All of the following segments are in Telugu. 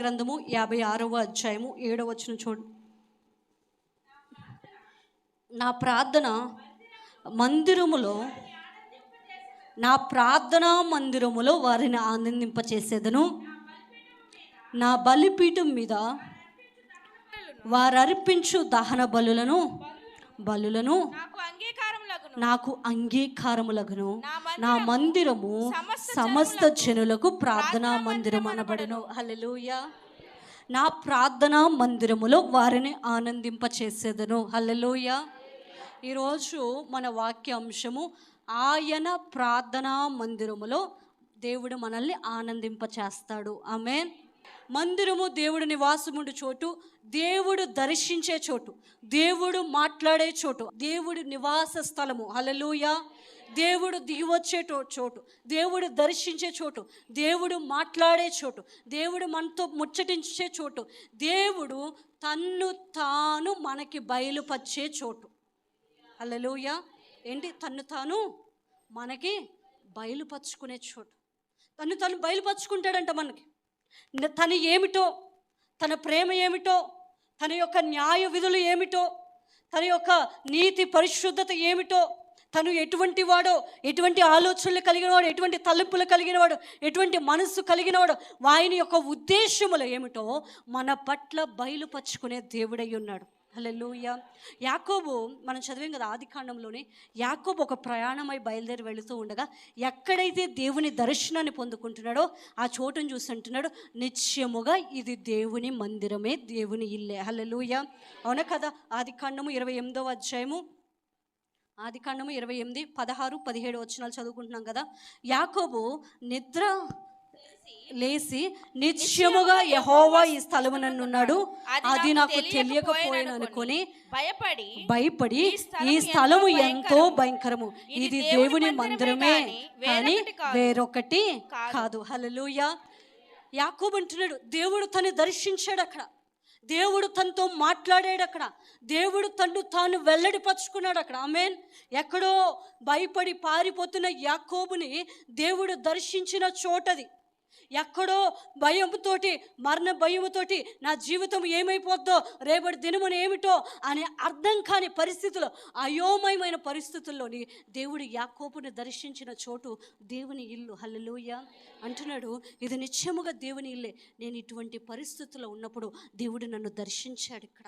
గ్రంథము యాభై ఆరవ అధ్యాయము ఏడవ వచ్చిన చూడు. నా ప్రార్థన మందిరములో నా ప్రార్థనా మందిరములో వారిని ఆనందింపచేసేదను. నా బలిపీఠం మీద వారు అర్పించు దహన బలులను బలులను నాకు అంగీకారములగును. నా మందిరము సమస్త జనులకు ప్రార్థనా మందిరం అనబడను. హల్లెలూయా. నా ప్రార్థనా మందిరములో వారిని ఆనందింపచేసేదను. హల్లెలూయా. ఈరోజు మన వాక్య అంశము ఆయన ప్రార్థనా మందిరములో దేవుడు మనల్ని ఆనందింపచేస్తాడు. ఆమె మందిరము దేవుడు నివాసముండు చోటు దేవుడు దర్శించే చోటు దేవుడు మాట్లాడే చోటు దేవుడు నివాస స్థలము. హల్లెలూయా. దేవుడు దిగివచ్చే చోటు దేవుడు దర్శించే చోటు దేవుడు మాట్లాడే చోటు దేవుడు మనతో ముచ్చటించే చోటు దేవుడు తన్ను తాను మనకి బయలుపరిచే చోటు. హల్లెలూయ. ఏంటి? తన్ను తాను మనకి బయలుపరుచుకునే చోటు. తను తను బయలుపరుచుకుంటాడంట మనకి. తను ఏమిటో తన ప్రేమ ఏమిటో తన యొక్క న్యాయ విధులు ఏమిటో తన యొక్క నీతి పరిశుద్ధత ఏమిటో తను ఎటువంటి వాడో ఎటువంటి ఆలోచనలు కలిగినవాడు ఎటువంటి తలుపులు కలిగినవాడు ఎటువంటి మనస్సు కలిగినవాడు ఆయన యొక్క ఉద్దేశములు ఏమిటో మన పట్ల బయలుపరుచుకునే దేవుడై ఉన్నాడు. హల్లెలూయా. యాకోబు మనం చదివాం కదా ఆది కాండంలోనే యాకోబు ఒక ప్రయాణమై బయలుదేరి వెళుతూ ఉండగా ఎక్కడైతే దేవుని దర్శనాన్ని పొందుకుంటున్నాడో ఆ చోటును చూసి అంటున్నాడు నిత్యముగా ఇది దేవుని మందిరమే దేవుని ఇల్లే. హల్లెలూయా. అవునా కదా? ఆది కాండము ఇరవై ఎనిమిదవ అధ్యాయము. ఆది కాండము ఇరవై ఎనిమిది పదహారు పదిహేడు వచనాలు చదువుకుంటున్నాం కదా. యాకోబు నిద్ర లేచి నిత్యముగా యహోవా ఈ స్థలమునన్నున్నాడు అది నాకు తెలియకపోయాను అనుకొని భయపడి భయపడి ఈ స్థలము స్థలము ఎంతో భయంకరము. ఇది దేవుని మందిరమే కానీ వేరొకటి కాదు. హల్లెలూయా. యాకోబు అంటున్నాడు దేవుడు తను దర్శించాడు అక్కడ. దేవుడు తనతో మాట్లాడాడు అక్కడ. దేవుడు తను తాను వెల్లడిపరుచుకున్నాడు అక్కడ. ఆమెన్. ఎక్కడో భయపడి పారిపోతున్న యాకోబుని దేవుడు దర్శించిన చోటది. ఎక్కడో భయంతోటి మరణ భయముతోటి నా జీవితం ఏమైపోద్దో రేపటి దినమున ఏమిటో అనే అర్థం కాని పరిస్థితులు అయోమయమైన పరిస్థితుల్లోని దేవుడు యాకోపుని దర్శించిన చోటు దేవుని ఇల్లు. హల్లెలూయ. అంటున్నాడు ఇది నిత్యముగా దేవుని ఇల్లే. నేను ఇటువంటి పరిస్థితుల్లో ఉన్నప్పుడు దేవుడు నన్ను దర్శించాడు ఇక్కడ.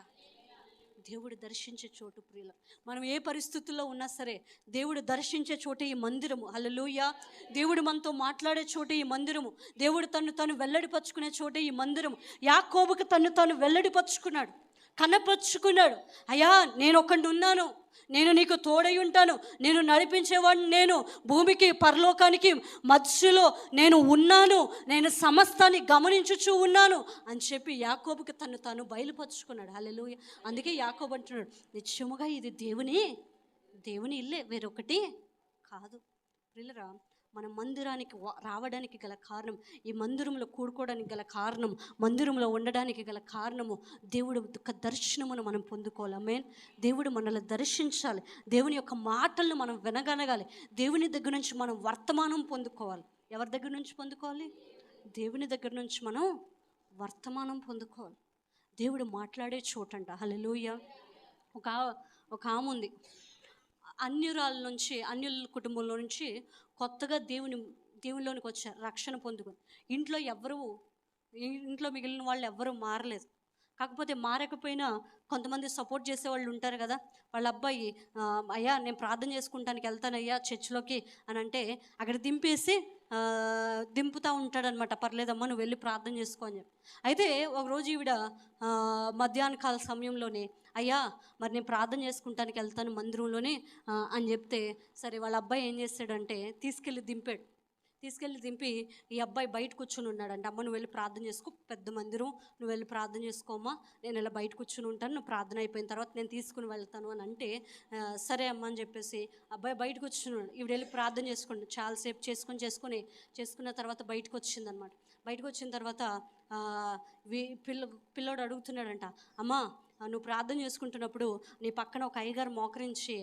దేవుడు దర్శించే చోటు ప్రియుల. మనం ఏ పరిస్థితుల్లో ఉన్నా సరే దేవుడు దర్శించే చోట ఈ మందిరము. హల్లెలూయ. దేవుడు మనతో మాట్లాడే చోట ఈ మందిరము. దేవుడు తను తను వెల్లడిపరుచుకునే చోటే ఈ మందిరము. యాకోబుకు తను తను వెల్లడిపరుచుకున్నాడు కనపరుచుకున్నాడు. అయ్యా నేను ఒకడిని ఉన్నాను నేను నీకు తోడై ఉంటాను. నేను నడిపించేవాడిని నేను. భూమికి పరలోకానికి మధ్యలో నేను ఉన్నాను. నేను సమస్తాన్ని గమనించుచూ ఉన్నాను అని చెప్పి యాకోబుకి తను తాను బయలుపరుచుకున్నాడు. అల్లెలు అందుకే యాకోబు అంటున్నాడు నిత్యముగా ఇది దేవుని దేవుని ఇల్లే. వేరొకటి కాదు. ప్రిల్లరా మన మందిరానికి రావడానికి గల కారణం ఈ మందిరంలో కూడుకోవడానికి గల కారణం మందిరంలో ఉండడానికి గల కారణము దేవుడు యొక్క దర్శనమును మనం పొందుకోవాలి. మేన్ దేవుడు మనల్ని దర్శించాలి. దేవుని యొక్క మాటలను మనం వినగలగాలి. దేవుని దగ్గర నుంచి మనం వర్తమానం పొందుకోవాలి. ఎవరి దగ్గర నుంచి పొందుకోవాలి? దేవుని దగ్గర నుంచి మనం వర్తమానం పొందుకోవాలి. దేవుడు మాట్లాడే చోటంట. హలో ఒక ఒక ఆమె ఉంది అన్యురాల నుంచి అన్యుల కుటుంబంలో నుంచి కొత్తగా దేవుని దేవునిలోనికి వచ్చారు రక్షణ పొందుకొని ఇంట్లో ఎవరు ఇంట్లో మిగిలిన వాళ్ళు ఎవ్వరూ మారలేదు. కాకపోతే మారకపోయినా కొంతమంది సపోర్ట్ చేసే వాళ్ళు ఉంటారు కదా. వాళ్ళ అబ్బాయి అయ్యా నేను ప్రార్థన చేసుకుంటానికి వెళ్తానయ్యా చర్చిలోకి అని అంటే అక్కడ దింపేసి దింపుతూ ఉంటాడనమాట పర్లేదమ్మా నువ్వు వెళ్ళి ప్రార్థన చేసుకో అని చెప్పి. అయితే ఒకరోజు ఈవిడ మధ్యాహ్న కాల సమయంలోనే అయ్యా మరి నేను ప్రార్థన చేసుకుంటానికి వెళ్తాను మందిరంలోనే అని చెప్తే సరే వాళ్ళ అబ్బాయి ఏం చేస్తాడంటే తీసుకెళ్ళి దింపాడు. తీసుకెళ్ళి దింపి ఈ అబ్బాయి బయట కూర్చుని ఉన్నాడంట. అమ్మ నువ్వు వెళ్ళి ప్రార్థన చేసుకో పెద్ద మందిరం నువ్వు వెళ్ళి ప్రార్థన చేసుకోమా నేను ఇలా బయట కూర్చుని ఉంటాను నువ్వు ప్రార్థన అయిపోయిన తర్వాత నేను తీసుకుని వెళ్తాను అని అంటే సరే అమ్మ అని చెప్పేసి అబ్బాయి బయటకు కూర్చున్నాడు ఈవిడ వెళ్ళి ప్రార్థన చేసుకోండి చాలాసేపు చేసుకొని చేసుకొని చేసుకున్న తర్వాత బయటకు వచ్చిందనమాట బయటకు వచ్చిన తర్వాత వి పిల్ల పిల్లోడు అడుగుతున్నాడంట అమ్మా నువ్వు ప్రార్థన చేసుకుంటున్నప్పుడు నీ పక్కన ఒక అయ్యగారు మోకరించి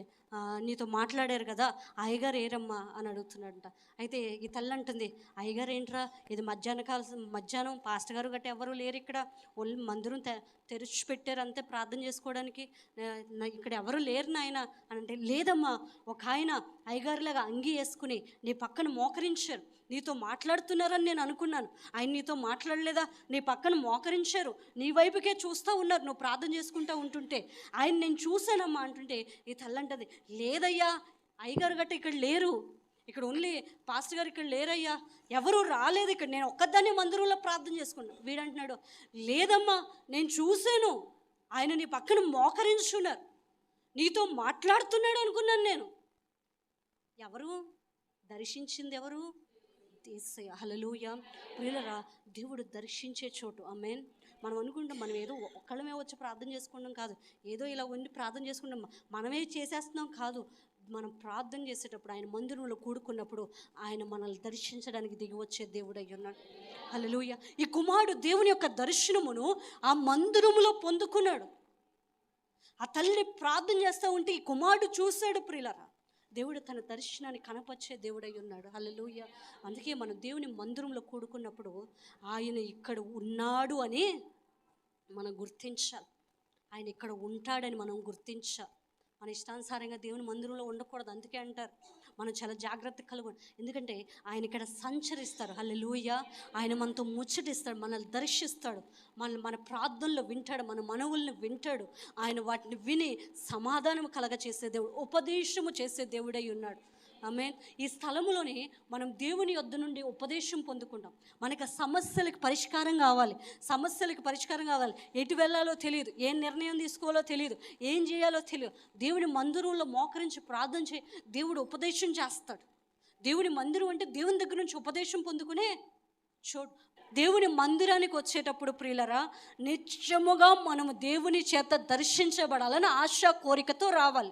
నీతో మాట్లాడారు కదా అయ్యగారు ఏరమ్మా అని అడుగుతున్నాడంట. అయితే ఈ తల్లి అంటుంది అయ్యగారు ఏంట్రా ఇది మధ్యాహ్న కాల మధ్యాహ్నం పాస్టర్ గారు గట్ట ఎవరు లేరు ఇక్కడ. ఒళ్ళు మందిరం తె తెరిచి పెట్టారు అంతే ప్రార్థన చేసుకోవడానికి. ఇక్కడ ఎవరు లేరు నాయన అని అంటే లేదమ్మా ఒక ఆయన అయ్యగారులాగా అంగి వేసుకుని నీ పక్కన మోకరించారు. నీతో మాట్లాడుతున్నారని నేను అనుకున్నాను. ఆయన నీతో మాట్లాడలేదా? నీ పక్కన మోకరించారు. నీ వైపుకే చూస్తూ ఉన్నారు. నువ్వు ప్రార్థన చేసుకుంటూ ఉంటుంటే ఆయన నేను చూశానమ్మా అంటుంటే ఈ తల్లంటది. లేదయ్యా అయ్యగారు గట్ట ఇక్కడ లేరు. ఇక్కడ ఓన్లీ పాస్టర్ గారు ఇక్కడ లేరయ్యా. ఎవరు రాలేదు ఇక్కడ. నేను ఒక్కదాన్ని మందిరంలో ప్రార్థన చేసుకున్నాను వీడంటున్నాడు లేదమ్మా నేను చూశాను. ఆయన నీ పక్కన మోకరించున్నారు. నీతో మాట్లాడుతున్నాడు అనుకున్నాను నేను. ఎవరు? దర్శించింది ఎవరు? ఏసయ్య హలలుయ ప్రియులరా దేవుడు దర్శించే చోటు. ఆమెన్. మనం అనుకుంటాం మనం ఏదో ఒక్కళ్ళమే వచ్చి ప్రార్థన చేసుకుంటాం కాదు. ఏదో ఇలా ఉండి ప్రార్థన చేసుకుంటాం. మనమే చేసేస్తున్నాం కాదు. మనం ప్రార్థన చేసేటప్పుడు ఆయన మందిరంలో కూడుకున్నప్పుడు ఆయన మనల్ని దర్శించడానికి దిగి వచ్చే దేవుడు అయి ఉన్నాడు. హల్లెలూయా. ఈ కుమారుడు దేవుని యొక్క దర్శనమును ఆ మందిరములో పొందుకున్నాడు. ఆ తల్లి ప్రార్థన చేస్తూ ఉంటే ఈ కుమారుడు చూశాడు ప్రియులరా. దేవుడు తన దర్శనాన్ని కనపరిచే దేవుడై ఉన్నాడు. హల్లెలూయ. అందుకే మనం దేవుని మందిరంలో కూడుకున్నప్పుడు ఆయన ఇక్కడ ఉన్నాడు అని మనం గుర్తించాలి. ఆయన ఇక్కడ ఉంటాడని మనం గుర్తించాలి. మన ఇష్టానుసారంగా దేవుని మందిరంలో ఉండకూడదు. అందుకే అంటారు. మనం చాలా జాగ్రత్త కలుగు ఎందుకంటే ఆయన ఇక్కడ సంచరిస్తారు. హల్లెలూయ. ఆయన మనతో ముచ్చటిస్తాడు మనల్ని దర్శిస్తాడు. మన మన ప్రార్థనలు వింటాడు మన మనవుల్ని వింటాడు. ఆయన వాటిని విని సమాధానం కలగ చేసే దేవుడు ఉపదేశము చేసే దేవుడై ఉన్నాడు. ఆమె ఈ స్థలములోని మనం దేవుని యొద్ద నుండి ఉపదేశం పొందుకుంటాం. మనకి సమస్యలకు పరిష్కారం కావాలి. సమస్యలకు పరిష్కారం కావాలి. ఎటు వెళ్ళాలో తెలియదు. ఏం నిర్ణయం తీసుకోవాలో తెలియదు. ఏం చేయాలో తెలియదు. దేవుని మందిరంలో మోకరించి ప్రార్థన చే దేవుడు ఉపదేశం చేస్తాడు. దేవుని మందిరం అంటే దేవుని దగ్గర నుంచి ఉపదేశం పొందుకునే చోటు. దేవుని మందిరానికి వచ్చేటప్పుడు ప్రియులరా నిత్యముగా మనము దేవుని చేత దర్శించబడాలని ఆశ కోరికతో రావాలి.